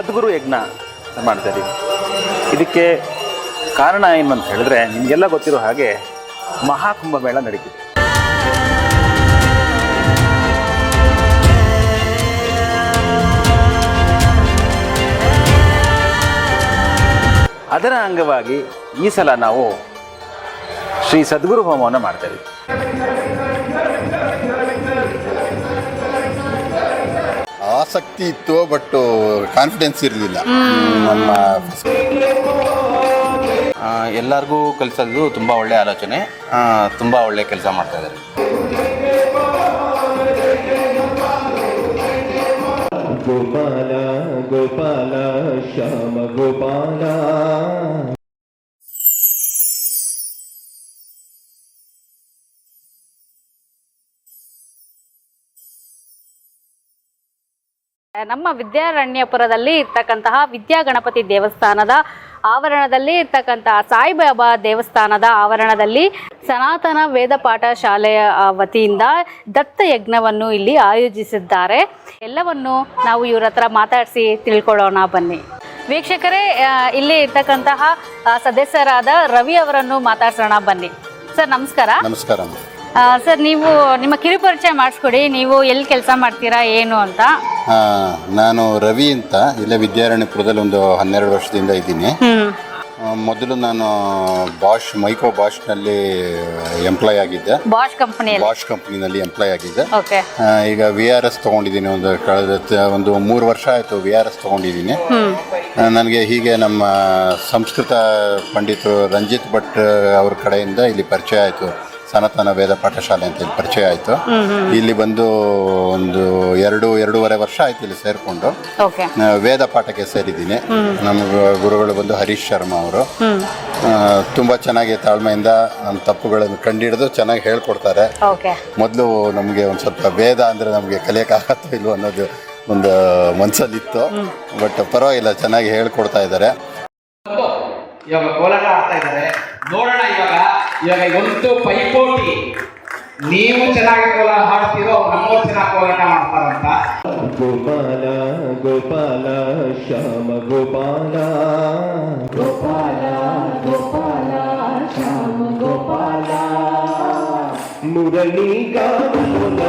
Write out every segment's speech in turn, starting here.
ಸದ್ಗುರು ಯಜ್ಞ ಮಾಡ್ತಾ ಇದ್ದೀವಿ ಇದಕ್ಕೆ ಕಾರಣ ಏನು ಅಂತ ಹೇಳಿದ್ರೆ ನಿಮಗೆಲ್ಲ ಗೊತ್ತಿರೋ ಹಾಗೆ ಮಹಾಕುಂಭ ಮೇಳ ನಡೀತಿದೆ. ಅದರ ಅಂಗವಾಗಿ ಈ ಸಲ ನಾವು ಶ್ರೀ ಸದ್ಗುರು ಹೋಮವನ್ನು ಮಾಡ್ತಾ ಇದ್ದೀವಿ ಆಸಕ್ತಿ ಇತ್ತು ಬಟ್ ಕಾನ್ಫಿಡೆನ್ಸ್ ಇರಲಿಲ್ಲ. ನಮ್ಮ ಎಲ್ಲರಿಗೂ ಕಲಿಸೋದು ತುಂಬ ಒಳ್ಳೆ ಆಲೋಚನೆ. ತುಂಬ ಒಳ್ಳೆ ಕೆಲಸ ಮಾಡ್ತಾ ಇದ್ದಾರೆ. ಗೋಪಾಲ ಗೋಪಾಲ ಶ್ಯಾಮ ಗೋಪಾಲ. ನಮ್ಮ ವಿದ್ಯಾರಣ್ಯಪುರದಲ್ಲಿ ಇರ್ತಕ್ಕಂತಹ ವಿದ್ಯಾಗಣಪತಿ ದೇವಸ್ಥಾನದ ಆವರಣದಲ್ಲಿ ಇರ್ತಕ್ಕಂತಹ ಸಾಯಿಬಾಬಾ ದೇವಸ್ಥಾನದ ಆವರಣದಲ್ಲಿ ಸನಾತನ ವೇದ ಪಾಠ ಶಾಲೆಯ ವತಿಯಿಂದ ದತ್ತ ಯಜ್ಞವನ್ನು ಇಲ್ಲಿ ಆಯೋಜಿಸಿದ್ದಾರೆ. ಎಲ್ಲವನ್ನು ನಾವು ಇವ್ರ ಹತ್ರ ಮಾತಾಡಿಸಿ ತಿಳ್ಕೊಳ್ಳೋಣ, ಬನ್ನಿ. ವೀಕ್ಷಕರೇ ಇಲ್ಲಿ ಇರ್ತಕ್ಕಂತಹ ಸದಸ್ಯರಾದ ರವಿ ಅವರನ್ನು ಮಾತಾಡ್ಸೋಣ, ಬನ್ನಿ. ಸರ್, ನಮಸ್ಕಾರ. ನಮಸ್ಕಾರ. ಸರ್ ನೀವು ನಿಮ್ಮ ಕಿರು ಪರಿಚಯ ಮಾಡಿಸ್ಕೊಡಿ. ನೀವು ಎಲ್ಲಿ ಕೆಲಸ ಮಾಡ್ತೀರಾ ಏನು ಅಂತ. ಆ, ನಾನು ರವಿ ಅಂತ. ಇಲ್ಲೇ ವಿದ್ಯಾರಣ್ಯಪುರದಲ್ಲಿ ಒಂದು ಹನ್ನೆರಡು ವರ್ಷದಿಂದ ಇದ್ದೀನಿ. ಆ, ಮೊದಲು ನಾನು ಬಾಷ್ ಮೈಕ್ರೋ ಬಾಷ್ನಲ್ಲಿ ಎಂಪ್ಲಾಯ್ ಆಗಿದ್ದೆ. ಬಾಷ್ ಕಂಪನಿಯಲ್ಲಿ ಬಾಷ್ ಕಂಪ್ನಿನಲ್ಲಿ ಎಂಪ್ಲಾಯ್ ಆಗಿದ್ದೆ. ಓಕೆ ಆ, ಈಗ ವಿ ಆರ್ ಎಸ್ ತೊಗೊಂಡಿದ್ದೀನಿ ಒಂದು ಕಳೆದ ತ- ಒಂದು ಮೂರು ವರ್ಷ ಆಯಿತು ವಿ ಆರ್ ಎಸ್ ತೊಗೊಂಡಿದ್ದೀನಿ. ನನಗೆ ಹೀಗೆ ನಮ್ಮ ಸಂಸ್ಕೃತ ಪಂಡಿತರು ರಂಜಿತ್ ಭಟ್ ಅವ್ರ ಕಡೆಯಿಂದ ಇಲ್ಲಿ ಪರಿಚಯ ಆಯಿತು. ಸನಾತನ ವೇದ ಪಾಠಶಾಲೆ ಅಂತ ಇಲ್ಲಿ ಪರಿಚಯ ಆಯಿತು. ಇಲ್ಲಿ ಬಂದು ಒಂದು ಎರಡು ಎರಡೂವರೆ ವರ್ಷ ಆಯ್ತು ಇಲ್ಲಿ ಸೇರಿಕೊಂಡು. ಓಕೆ ವೇದ ಪಾಠಕ್ಕೆ ಸೇರಿದ್ದೀನಿ. ನಮ್ಮ ಗುರುಗಳು ಬಂದು ಹರೀಶ್ ಶರ್ಮಾ ಅವರು. ತುಂಬ ಚೆನ್ನಾಗಿ ತಾಳ್ಮೆಯಿಂದ ನಮ್ಮ ತಪ್ಪುಗಳನ್ನು ಕಂಡಿಡಿದು ಚೆನ್ನಾಗಿ ಹೇಳ್ಕೊಡ್ತಾರೆ. ಓಕೆ ಮೊದಲು ನಮಗೆ ಒಂದು ಸ್ವಲ್ಪ ವೇದ ಅಂದರೆ ನಮಗೆ ಕಲಿಯೋಕ್ಕಾಗತ್ತೋ ಇಲ್ವೋ ಅನ್ನೋದು ಒಂದು ಮನಸ್ಸಲ್ಲಿತ್ತು ಬಟ್ ಪರವಾಗಿಲ್ಲ ಚೆನ್ನಾಗಿ ಹೇಳ್ಕೊಡ್ತಾ ಇದ್ದಾರೆ. ಇವಾಗ ಕೋಲಾಟ ಆಗ್ತಾ ಇದ್ದಾರೆ. ನೋಡೋಣ ಇವಾಗ. ಇವಾಗ ಒಂದು ಪೈಪೋಟಿ ನೀವು ಚೆನ್ನಾಗಿ ಕೋಲ ಹಾಡ್ತೀರೋ ನಮ್ಮೋ ಚೆನ್ನಾಗಿ ಕೋಲಾಟ ಮಾಡ್ತಾರಂತ. ಗೋಪಾಲ ಗೋಪಾಲ ಶ್ಯಾಮ ಗೋಪಾಲ. ಗೋಪಾಲ ಗೋಪಾಲ ಶ್ಯಾಮ ಗೋಪಾಲ. ಮುರಳಿ ಗಾನ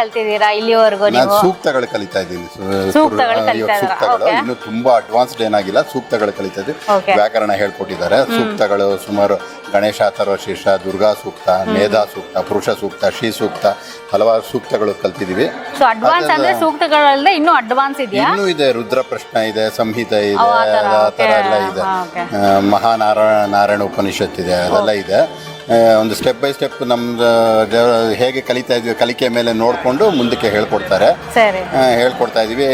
ಕಲ್ತಿದ್ದೀರಾ ಇಲ್ಲಿವರೆಗೂ ನಾನು ನೀವು? ಸೂಕ್ತಗಳು ಕಲಿತಾ ಇದ್ದೀನಿ. ಸು- ಸೂಕ್ತಗಳು ಆ, ಕಲಿತಾ ಇದ್ದೀರಾ? ಸೂಕ್ತಗಳು Okay. ಇನ್ನು ತುಂಬಾ ಅಡ್ವಾನ್ಸ್ಡ್ ಏನಾಗಿಲ್ಲ. ಸೂಕ್ತಗಳು ಕಲಿತಾ ಇದ್ದೀವಿ Okay. ವ್ಯಾಕರಣ ಹೇಳ್ಕೊಟ್ಟಿದ್ದಾರೆ. ಸೂಕ್ತಗಳು ಸುಮಾರು ಗಣೇಶ ಶೀರ್ಷ ದುರ್ಗಾ ಸೂಕ್ತ ಮೇಧಾ ಸೂಕ್ತ ಪುರುಷ ಸೂಕ್ತ ಶ್ರೀ ಸೂಕ್ತ ಹಲವಾರು ಸೂಕ್ತಗಳು ಕಲ್ತಿದ್ದೀವಿ. ಸೊ ಅಡ್ವಾನ್ಸ್ ಅಂದ್ರೆ ಸೂಕ್ತಗಳಲ್ಲದೆ ಇನ್ನೂ ಅಡ್ವಾನ್ಸ್ ಇದೆಯಾ? ಇನ್ನೂ ಇದೆ. ರುದ್ರ ಪ್ರಶ್ನ ಇದೆ ಸಂಹಿತೆ ಇದೆ ಓ, ಆ ಥರ, ಆ ಥರ okay. ಎಲ್ಲ ಇದೆ. ಹಾ, okay. ಆ, ಮಹಾನಾರಾಯಣ ನಾರಾಯಣ ಉಪನಿಷತ್ ಇದೆ ಅದೆಲ್ಲ ಇದೆ. ಒಂದು ಸ್ಟೆಪ್ ಬೈ ಸ್ಟೆಪ್ ನಮ್ದು ಹೇಗೆ ಕಲಿತಾ ಇದ್ವಿ ಕಲಿಕೆ ಮೇಲೆ ನೋಡಿಕೊಂಡು ಮುಂದಕ್ಕೆ ಹೇಳ್ಕೊಡ್ತಾರೆ. ಸರಿ. ಆ, ಹೇಳ್ಕೊಡ್ತಾ ಇದ್ದೀವಿ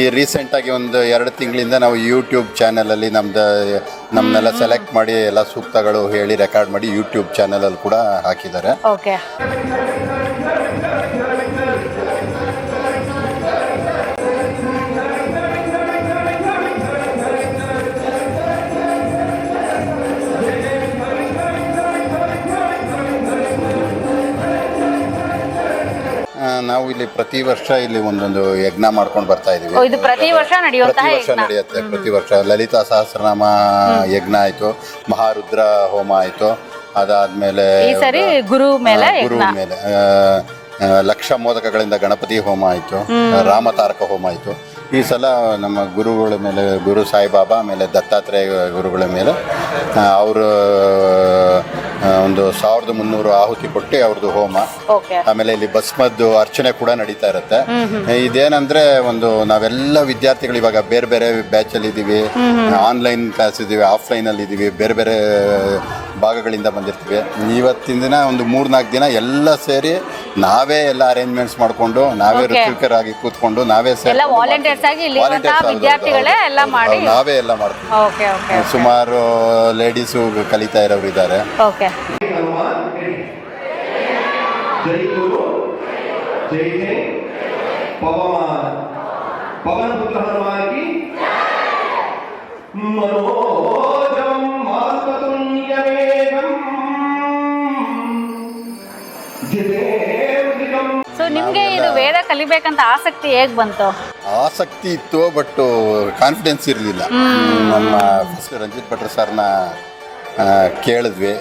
ಈ ರೀಸೆಂಟಾಗಿ ಒಂದು ಎರಡು ತಿಂಗಳಿಂದ ನಾವು ಯೂಟ್ಯೂಬ್ ಚಾನಲಲ್ಲಿ ನಮ್ದು ನಮ್ಮನ್ನೆಲ್ಲ ಸೆಲೆಕ್ಟ್ ಮಾಡಿ ಎಲ್ಲ ಸೂಕ್ತಗಳು ಹೇಳಿ ರೆಕಾರ್ಡ್ ಮಾಡಿ ಯೂಟ್ಯೂಬ್ ಚಾನಲಲ್ಲಿ ಕೂಡ ಹಾಕಿದ್ದಾರೆ. ಓಕೆ ನಾವು ಇಲ್ಲಿ ಪ್ರತಿ ವರ್ಷ ಇಲ್ಲಿ ಒಂದೊಂದು ಯಜ್ಞ ಮಾಡ್ಕೊಂಡು ಬರ್ತಾ ಇದೀವಿ. ಇದು ಪ್ರತಿ ವರ್ಷ ನಡೆಯುವಂತಹ ಪ್ರತಿ ವರ್ಷ ಯಜ್ಞ. ನಡೆಯುತ್ತೆ ಪ್ರತಿ ವರ್ಷ. ಲಲಿತಾ ಸಹಸ್ರನಾಮ ಯಜ್ಞ ಆಯಿತು ಮಹಾರುದ್ರ ಹೋಮ ಆಯಿತು ಅದಾದ್ಮೇಲೆ ಈ ಸರಿ ಗುರು ಮೇಲೆ ಆ, ಗುರು ಯಜ್ಞ. ಮೇಲೆ ಆ, ಆ, ಲಕ್ಷ ಮೋದಕಗಳಿಂದ ಗಣಪತಿ ಹೋಮ ಆಯಿತು ರಾಮ ತಾರಕ ಹೋಮ ಆಯಿತು. ಈ ಸಲ ನಮ್ಮ ಗುರುಗಳ ಮೇಲೆ ಗುರು ಸಾಯಿಬಾಬಾ ಆಮೇಲೆ ದತ್ತಾತ್ರೇಯ ಗುರುಗಳ ಮೇಲೆ ಅವರು ಒಂದು ಸಾವಿರದ ಮುನ್ನೂರು ಆಹುತಿ ಕೊಟ್ಟು ಅವ್ರದ್ದು ಹೋಮ. ಆಮೇಲೆ ಇಲ್ಲಿ ಭಸ್ಮದ್ದು ಅರ್ಚನೆ ಕೂಡ ನಡೀತಾ ಇರುತ್ತೆ. ಇದೇನಂದ್ರೆ ಒಂದು ನಾವೆಲ್ಲ ವಿದ್ಯಾರ್ಥಿಗಳು ಇವಾಗ ಬೇರೆ ಬೇರೆ ಬ್ಯಾಚ್ ಅಲ್ಲಿ ಇದೀವಿ ಆನ್ಲೈನ್ ಕ್ಲಾಸ್ ಇದೀವಿ ಆಫ್ಲೈನ್ ಅಲ್ಲಿ ಇದೀವಿ ಬೇರೆ ಬೇರೆ ಭಾಗಗಳಿಂದ ಬಂದಿರ್ತೀವಿ. ಇವತ್ತಿನ ದಿನ ಒಂದು ಮೂರ್ನಾಲ್ಕು ದಿನ ಎಲ್ಲ ಸೇರಿ ನಾವೇ ಎಲ್ಲ ಅರೇಂಜ್ಮೆಂಟ್ಸ್ ಮಾಡಿಕೊಂಡು ನಾವೇ Okay. ಋತ್ವಿಕರಾಗಿ ಕೂತ್ಕೊಂಡು ನಾವೇ ಸೇರಿ ನಾವೇ ಎಲ್ಲ ಮಾಡ್ತೀವಿ. ಸುಮಾರು ಲೇಡೀಸು ಕಲಿತಾ ಇರೋರು ಇದ್ದಾರೆ. ಜೈ ಗುರು ಜೈ ಜೈ ಪವಮಾನ್ ಪವನ್ ಪುತ್ರ ಹನುಮಾಗಿ ಮನೋಜಂ ಮಾಸ್ಪತುನ್ಯವೇದಂ ಸೊ ನಿಮಗೆ ಇದು ವೇದ ಕಲಿಬೇಕಂತ ಆಸಕ್ತಿ ಹೇಗೆ ಬಂತು? ಆಸಕ್ತಿ ಇತ್ತು ಬಟ್ ಕಾನ್ಫಿಡೆನ್ಸ್ ಇರಲಿಲ್ಲ. ನಮ್ಮ ರಂಜಿತ್ ಭಟ್ರ ಸರ್ನ ಕೇಳಿದ್ವಿ.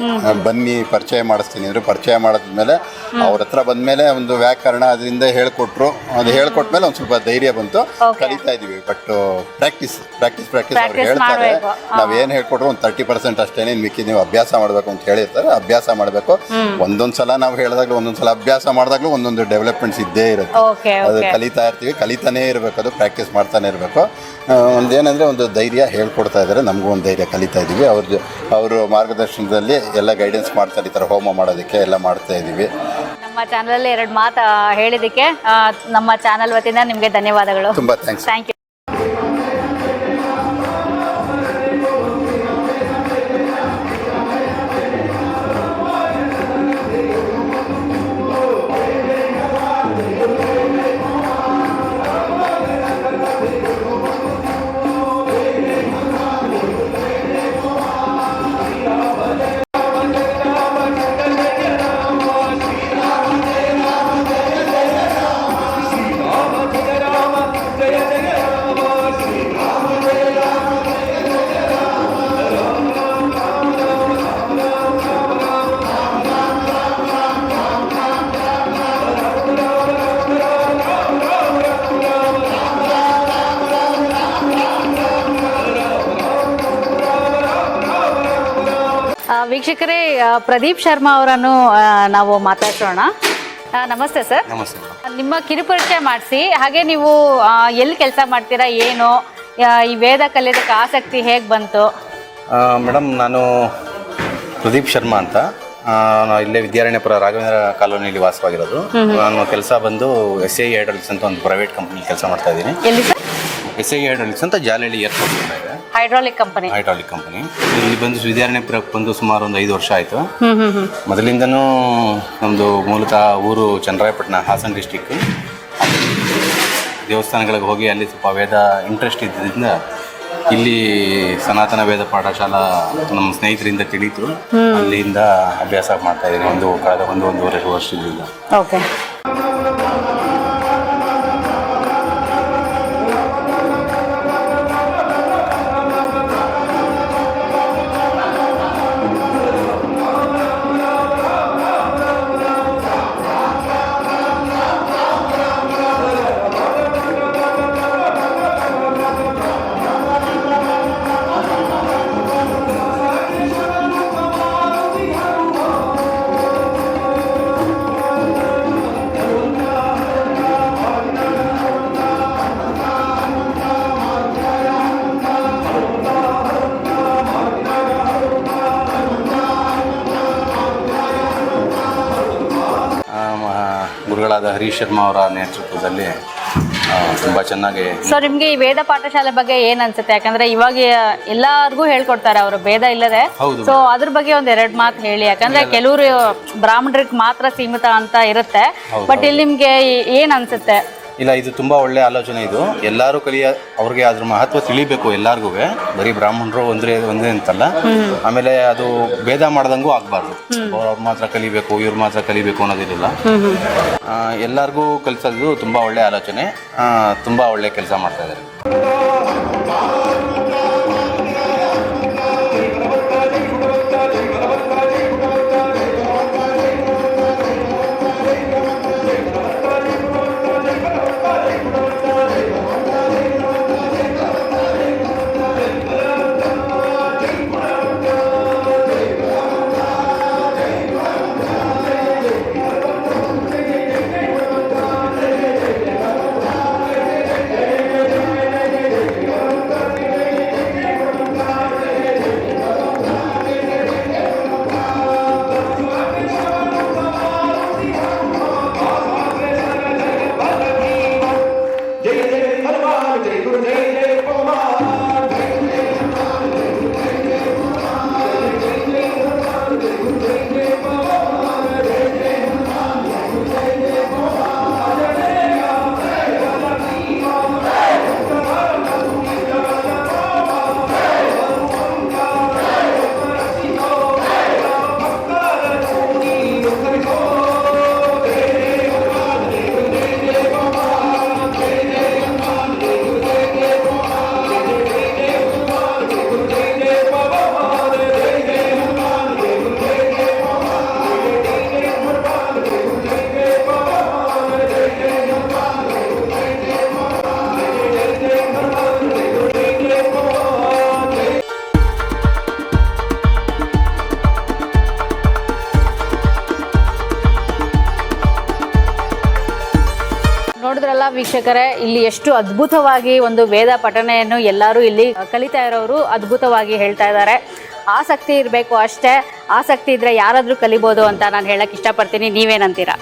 ಬನ್ನಿ ಪರಿಚಯ ಮಾಡಿಸ್ತೀನಿ ಅಂದ್ರೆ ಪರಿಚಯ ಮಾಡಿದ್ಮೇಲೆ ಅವ್ರ ಹತ್ರ ಬಂದ್ಮೇಲೆ ಒಂದು ವ್ಯಾಕರಣ ಅದರಿಂದ ಹೇಳ್ಕೊಟ್ರು. ಅದು ಹೇಳ್ಕೊಟ್ಮೇಲೆ ಒಂದು ಸ್ವಲ್ಪ ಧೈರ್ಯ ಬಂತು. ಕಲಿತಾ ಇದೀವಿ. ಬಟ್ ಪ್ರಾಕ್ಟೀಸ್ ಪ್ರಾಕ್ಟೀಸ್ ಪ್ರಾಕ್ಟೀಸ್ ಅವ್ರು ಹೇಳ್ತಾರೆ. ನಾವು ಏನು ನಾವ್ ಏನ್ ಹೇಳ್ಕೊಟ್ರು ಒಂದು ತರ್ಟಿ ಪರ್ಸೆಂಟ್ ಅಷ್ಟೇ ಮಿಕ್ಕಿ ನೀವು ಅಭ್ಯಾಸ ಮಾಡಬೇಕು ಅಂತ ಹೇಳಿರ್ತಾರೆ. ಅಭ್ಯಾಸ ಮಾಡಬೇಕು. ಒಂದೊಂದು ಸಲ ನಾವು ಹೇಳಿದಾಗ್ಲೂ ಒಂದೊಂದು ಸಲ ಅಭ್ಯಾಸ ಮಾಡಿದಾಗ್ಲೂ ಒಂದೊಂದು ಡೆವಲಪ್ಮೆಂಟ್ಸ್ ಇದ್ದೇ ಇರುತ್ತೆ. ಅದು ಕಲಿತಾ ಇರ್ತೀವಿ. ಕಲಿತಾನೇ ಇರಬೇಕು. ಅದು ಪ್ರಾಕ್ಟೀಸ್ ಮಾಡ್ತಾನೆ ಇರಬೇಕು. ಒಂದೇನಂದ್ರೆ ಒಂದು ಧೈರ್ಯ ಹೇಳ್ಕೊಡ್ತಾ ಇದ್ದಾರೆ ನಮಗೂ ಒಂದು ಧೈರ್ಯ ಕಲಿತಾ ಇದ್ದೀವಿ ಅವ್ರ ಅವರು ಮಾರ್ಗದರ್ಶನದಲ್ಲಿ ಎಲ್ಲ ಗೈಡೆನ್ಸ್ ಮಾಡ್ತಾರೆ ಈ ಥರ ಹೋಮ ಮಾಡೋದಕ್ಕೆ ಎಲ್ಲ ಮಾಡ್ತಾ ಇದ್ದೀವಿ ನಮ್ಮ ಚಾನಲಲ್ಲಿ ಎರಡು ಮಾತು ಹೇಳಿದ್ದಕ್ಕೆ ನಮ್ಮ ಚಾನಲ್ ವತಿಯಿಂದ ನಿಮಗೆ ಧನ್ಯವಾದಗಳು. ತುಂಬ ಥ್ಯಾಂಕ್ಸ್ ಥ್ಯಾಂಕ್ ಯು ವೀಕ್ಷಕರೇ ಪ್ರದೀಪ್ ಶರ್ಮಾ ಅವರನ್ನು ನಾವು ಮಾತಾಡೋಣ ನಮಸ್ತೆ ಸರ್. ನಮಸ್ತೆ ನಿಮ್ಮ ಕಿರುಪರಿಚಯ ಮಾಡಿಸಿ ಹಾಗೆ ನೀವು ಎಲ್ಲಿ ಕೆಲಸ ಮಾಡ್ತೀರಾ ಏನು ಈ ವೇದ ಕಲಿಯೋದಕ್ಕೆ ಆಸಕ್ತಿ ಹೇಗೆ ಬಂತು? ಮೇಡಮ್ ನಾನು ಪ್ರದೀಪ್ ಶರ್ಮಾ ಅಂತ. ನಾನು ಇಲ್ಲೇ ವಿದ್ಯಾರಣ್ಯಪುರ ರಾಘವೇಂದ್ರ ಕಾಲೋನಿಯಲ್ಲಿ ವಾಸವಾಗಿರೋದು. ನಾನು ಕೆಲಸ ಬಂದು ಎಸ್ ಐ ಹೈಡ್ರಾಲಿಕ್ಸ್ ಅಂತ ಒಂದು ಪ್ರೈವೇಟ್ ಕಂಪ್ನಿ ಕೆಲಸ ಮಾಡ್ತಾ ಇದ್ದೀನಿ. ಎಲ್ಲಿ ಸರ್? ಎಸ್ ಐ ಹೈಡ್ರಾಲಿಕ್ಸ್ ಅಂತ ಜಾಲಹಳ್ಳಿ ಏರ್ಪೋರ್ಟ್ ಇದೆ ಹೈಡ್ರಾಲಿಕ್ ಕಂಪನಿ ಹೈಡ್ರಾಲಿಕ್ ಕಂಪನಿ ಇಲ್ಲಿ ಬಂದು ವಿದ್ಯಾರಣ್ಯಪುರಕ್ಕೆ ಬಂದು ಸುಮಾರು ಒಂದು ಐದು ವರ್ಷ ಆಯಿತು. ಮೊದಲಿಂದನೂ ನಮ್ಮದು ಮೂಲತಃ ಊರು ಚಂದ್ರಾಯಪಟ್ಟಣ ಹಾಸನ ಡಿಸ್ಟಿಕ್ ದೇವಸ್ಥಾನಗಳಿಗೆ ಹೋಗಿ ಅಲ್ಲಿ ಸ್ವಲ್ಪ ವೇದ ಇಂಟ್ರೆಸ್ಟ್ ಇದ್ದಿದ್ದರಿಂದ ಇಲ್ಲಿ ಸನಾತನ ವೇದ ಪಾಠಶಾಲಾ ನಮ್ಮ ಸ್ನೇಹಿತರಿಂದ ತಿಳಿತು. ಅಲ್ಲಿಂದ ಅಭ್ಯಾಸ ಮಾಡ್ತಾ ಇದ್ದೀನಿ. ಒಂದು ಕಳೆದ ಒಂದು ಒಂದೂವರೆ ವರ್ಷದಿಂದ. ಓಕೆ ಗುರುಗಳಾದ ಹರೀಶ್ ಶರ್ಮಾ ಅವರ ನೇತೃತ್ವದಲ್ಲಿ ತುಂಬ ಚೆನ್ನಾಗಿ ಸೊ ನಿಮ್ಗೆ ಈ ವೇದ ಪಾಠಶಾಲೆ ಬಗ್ಗೆ ಏನ್ ಅನ್ಸುತ್ತೆ? ಯಾಕಂದ್ರೆ ಇವಾಗ ಎಲ್ಲಾರ್ಗೂ ಹೇಳ್ಕೊಡ್ತಾರೆ ಅವರು ಭೇದ ಇಲ್ಲದೆ. ಹೌದು. ಸೊ ಅದ್ರ ಬಗ್ಗೆ ಒಂದ್ ಎರಡ್ ಮಾತು ಹೇಳಿ. ಯಾಕಂದ್ರೆ ಕೆಲವರು ಬ್ರಾಹ್ಮಣರಿಗೆ ಮಾತ್ರ ಸೀಮಿತ ಅಂತ ಇರುತ್ತೆ. ಬಟ್ ಇಲ್ಲಿ ನಿಮ್ಗೆ ಏನ್ ಅನ್ಸುತ್ತೆ? ಇಲ್ಲ ಇದು ತುಂಬ ಒಳ್ಳೆ ಆಲೋಚನೆ ಇದು. ಎಲ್ಲರೂ ಕಲಿಯ ಅವ್ರಿಗೆ ಅದ್ರ ಮಹತ್ವ ತಿಳಿಬೇಕು ಎಲ್ಲರಿಗೂ ಬರೀ ಬ್ರಾಹ್ಮಣರು ಒಂದ್ರೆ ಒಂದೇ ಅಂತಲ್ಲ. ಆಮೇಲೆ ಅದು ಭೇದ ಮಾಡ್ದಂಗೂ ಆಗಬಾರ್ದು. ಅವ್ರ ಮಾತ್ರ ಕಲಿಬೇಕು ಇವ್ರ ಮಾತ್ರ ಕಲಿಬೇಕು ಅನ್ನೋದಿರಲಿಲ್ಲ ಆ, ಎಲ್ಲರಿಗೂ ಕಲಿಸೋದು ತುಂಬಾ ಒಳ್ಳೆ ಆಲೋಚನೆ. ತುಂಬಾ ತುಂಬ ಒಳ್ಳೆ ಕೆಲಸ ಮಾಡ್ತಾ ಇದ್ದಾರೆ ವೀಕ್ಷಕರೇ, ಇಲ್ಲಿ ಎಷ್ಟು ಅದ್ಭುತವಾಗಿ ಒಂದು ವೇದ ಪಠನೆಯನ್ನು ಎಲ್ಲರೂ ಇಲ್ಲಿ ಕಲಿತಾ ಇರೋರು ಅದ್ಭುತವಾಗಿ ಹೇಳ್ತಾ ಇದ್ದಾರೆ. ಆಸಕ್ತಿ ಇರಬೇಕು ಅಷ್ಟೇ. ಆಸಕ್ತಿ ಇದ್ರೆ ಯಾರಾದರೂ ಕಲಿಬೋದು ಅಂತ ನಾನು ಹೇಳಕ್ ಇಷ್ಟಪಡ್ತೀನಿ. ನೀವೇನಂತೀರಾ?